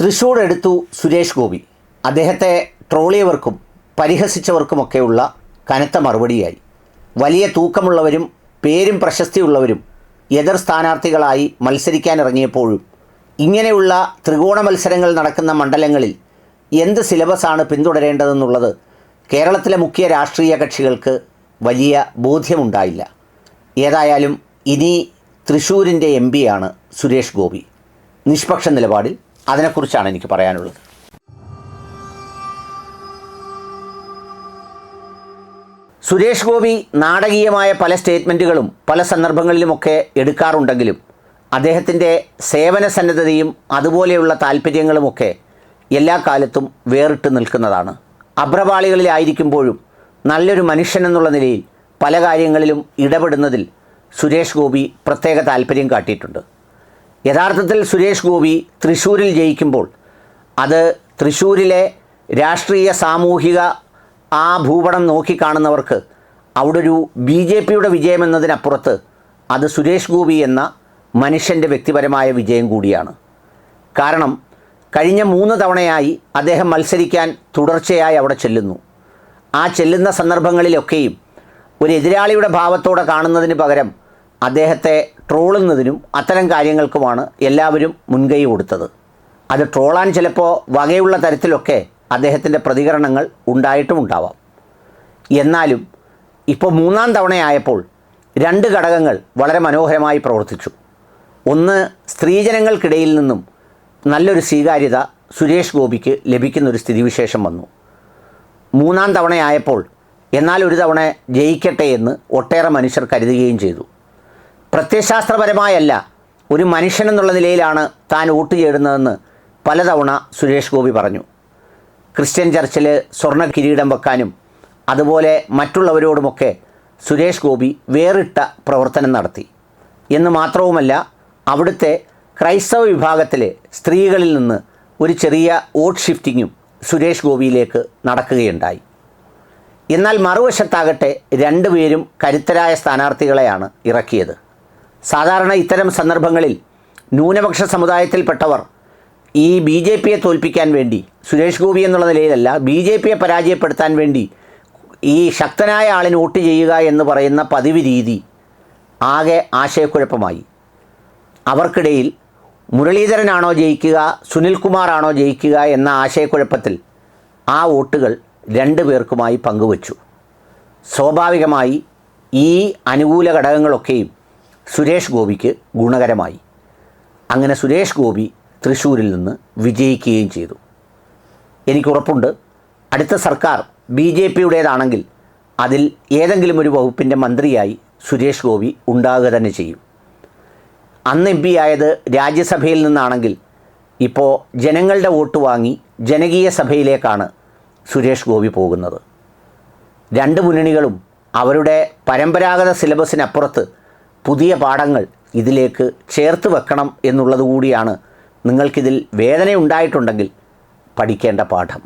തൃശൂർ എടുത്തു സുരേഷ് ഗോപി. അദ്ദേഹത്തെ ട്രോളിയവർക്കും പരിഹസിച്ചവർക്കുമൊക്കെയുള്ള കനത്ത മറുപടിയായി. വലിയ തൂക്കമുള്ളവരും പേരും പ്രശസ്തിയുള്ളവരും എതിർ സ്ഥാനാർത്ഥികളായി മത്സരിക്കാനിറങ്ങിയപ്പോഴും ഇങ്ങനെയുള്ള ത്രികോണ മത്സരങ്ങൾ നടക്കുന്ന മണ്ഡലങ്ങളിൽ എന്ത് സിലബസാണ് പിന്തുടരേണ്ടതെന്നുള്ളത് കേരളത്തിലെ മുഖ്യ രാഷ്ട്രീയ കക്ഷികൾക്ക് വലിയ ബോധ്യമുണ്ടായില്ല. ഏതായാലും ഇനി തൃശ്ശൂരിന്റെ എം പിയാണ് സുരേഷ് ഗോപി. നിഷ്പക്ഷ നിലപാടിൽ അതിനെക്കുറിച്ചാണ് എനിക്ക് പറയാനുള്ളത്. സുരേഷ് ഗോപി നാടകീയമായ പല സ്റ്റേറ്റ്മെന്റുകളും പല സന്ദർഭങ്ങളിലുമൊക്കെ എടുക്കാറുണ്ടെങ്കിലും അദ്ദേഹത്തിന്റെ സേവന സന്നദ്ധതയും അതുപോലെയുള്ള താല്പര്യങ്ങളുമൊക്കെ എല്ലാ കാലത്തും വേറിട്ട് നിൽക്കുന്നതാണ്. അഭ്രപാളികളിലായിരിക്കുമ്പോഴും നല്ലൊരു മനുഷ്യൻ എന്നുള്ള നിലയിൽ പല കാര്യങ്ങളിലും ഇടപെടുന്നതിൽ സുരേഷ് ഗോപി പ്രത്യേക താല്പര്യം കാട്ടിയിട്ടുണ്ട്. യഥാർത്ഥത്തിൽ സുരേഷ് ഗോപി തൃശ്ശൂരിൽ ജയിക്കുമ്പോൾ അത് തൃശ്ശൂരിലെ രാഷ്ട്രീയ സാമൂഹിക ആ ഭൂപടം നോക്കിക്കാണുന്നവർക്ക് അവിടെ ഒരു ബി ജെ പിയുടെ വിജയമെന്നതിനപ്പുറത്ത് അത് സുരേഷ് ഗോപി എന്ന മനുഷ്യന്റെ വ്യക്തിപരമായ വിജയം കൂടിയാണ്. കാരണം കഴിഞ്ഞ മൂന്ന് തവണയായി അദ്ദേഹം മത്സരിക്കാൻ തുടർച്ചയായി അവിടെ ചെല്ലുന്നു. ആ ചെല്ലുന്ന സന്ദർഭങ്ങളിലൊക്കെയും ഒരു എതിരാളിയുടെ ഭാവത്തോടെ കാണുന്നതിന് പകരം അദ്ദേഹത്തെ ട്രോളുന്നതിനും അത്തരം കാര്യങ്ങൾക്കുമാണ് എല്ലാവരും മുൻകൈ കൊടുത്തത്. അത് ട്രോളാൻ ചിലപ്പോൾ വകയുള്ള തരത്തിലൊക്കെ അദ്ദേഹത്തിന്റെ പ്രതികരണങ്ങൾ ഉണ്ടായിട്ടും ഉണ്ടാവാം. എന്നാലും ഇപ്പോൾ മൂന്നാം തവണയായപ്പോൾ രണ്ട് ഘടകങ്ങൾ വളരെ മനോഹരമായി പ്രവർത്തിച്ചു. ഒന്ന് സ്ത്രീജനങ്ങൾക്കിടയിൽ നിന്നും നല്ലൊരു സ്വീകാര്യത സുരേഷ് ഗോപിക്ക് ലഭിക്കുന്നൊരു സ്ഥിതിവിശേഷം വന്നു. മൂന്നാം തവണയായപ്പോൾ എന്നാൽ ഒരു തവണ ജയിക്കട്ടെ എന്ന് ഒട്ടേറെ മനുഷ്യർ കരുതുകയും ചെയ്തു. പ്രത്യയശാസ്ത്രപരമായല്ല ഒരു മനുഷ്യൻ എന്നുള്ള നിലയിലാണ് താൻ വോട്ട് ചെയ്യുന്നതെന്ന് പലതവണ സുരേഷ് ഗോപി പറഞ്ഞു. ക്രിസ്ത്യൻ ചർച്ചിൽ സ്വർണ കിരീടം വെക്കാനും അതുപോലെ മറ്റുള്ളവരോടുമൊക്കെ സുരേഷ് ഗോപി വേറിട്ട പ്രവർത്തനം നടത്തി. എന്ന് മാത്രവുമല്ല അവിടുത്തെ ക്രൈസ്തവ വിഭാഗത്തിലെ സ്ത്രീകളിൽ നിന്ന് ഒരു ചെറിയ വോട്ട് ഷിഫ്റ്റിങ്ങും സുരേഷ് ഗോപിയിലേക്ക് നടക്കുകയുണ്ടായി. എന്നാൽ മറുവശത്താകട്ടെ രണ്ടുപേരും കരുത്തരായ സ്ഥാനാർത്ഥികളെയാണ് ഇറക്കിയത്. സാധാരണ ഇത്തരം സന്ദർഭങ്ങളിൽ ന്യൂനപക്ഷ സമുദായത്തിൽപ്പെട്ടവർ ഈ ബി ജെ പിയെ തോൽപ്പിക്കാൻ വേണ്ടി സുരേഷ് ഗോപി എന്നുള്ള നിലയിലല്ല ബി ജെ പിയെ പരാജയപ്പെടുത്താൻ വേണ്ടി ഈ ശക്തനായ ആളിന് വോട്ട് ചെയ്യുക എന്ന് പറയുന്ന പതിവ് രീതി ആകെ ആശയക്കുഴപ്പമായി. അവർക്കിടയിൽ മുരളീധരനാണോ ജയിക്കുക സുനിൽകുമാറാണോ ജയിക്കുക എന്ന ആശയക്കുഴപ്പത്തിൽ ആ വോട്ടുകൾ രണ്ടു പേർക്കുമായി പങ്കുവച്ചു. സ്വാഭാവികമായി ഈ അനുകൂല ഘടകങ്ങളൊക്കെയും സുരേഷ് ഗോപിക്ക് ഗുണകരമായി. അങ്ങനെ സുരേഷ് ഗോപി തൃശ്ശൂരിൽ നിന്ന് വിജയിക്കുകയും ചെയ്തു. എനിക്കുറപ്പുണ്ട് അടുത്ത സർക്കാർ ബി ജെ പിയുടേതാണെങ്കിൽ അതിൽ ഏതെങ്കിലും ഒരു വകുപ്പിന്റെ മന്ത്രിയായി സുരേഷ് ഗോപി ഉണ്ടാകുക തന്നെ ചെയ്യും. അന്ന് എം പി ആയത് രാജ്യസഭയിൽ നിന്നാണെങ്കിൽ ഇപ്പോൾ ജനങ്ങളുടെ വോട്ട് വാങ്ങി ജനകീയ സഭയിലേക്കാണ് സുരേഷ് ഗോപി പോകുന്നത്. രണ്ട് മുന്നണികളും അവരുടെ പരമ്പരാഗത സിലബസിനപ്പുറത്ത് പുതിയ പാഠങ്ങൾ ഇതിലേക്ക് ചേർത്ത് വെക്കണം എന്നുള്ളത് കൂടിയാണ് നിങ്ങൾക്കിതിൽ വേദന ഉണ്ടായിട്ടുണ്ടെങ്കിൽ പഠിക്കേണ്ട പാഠം.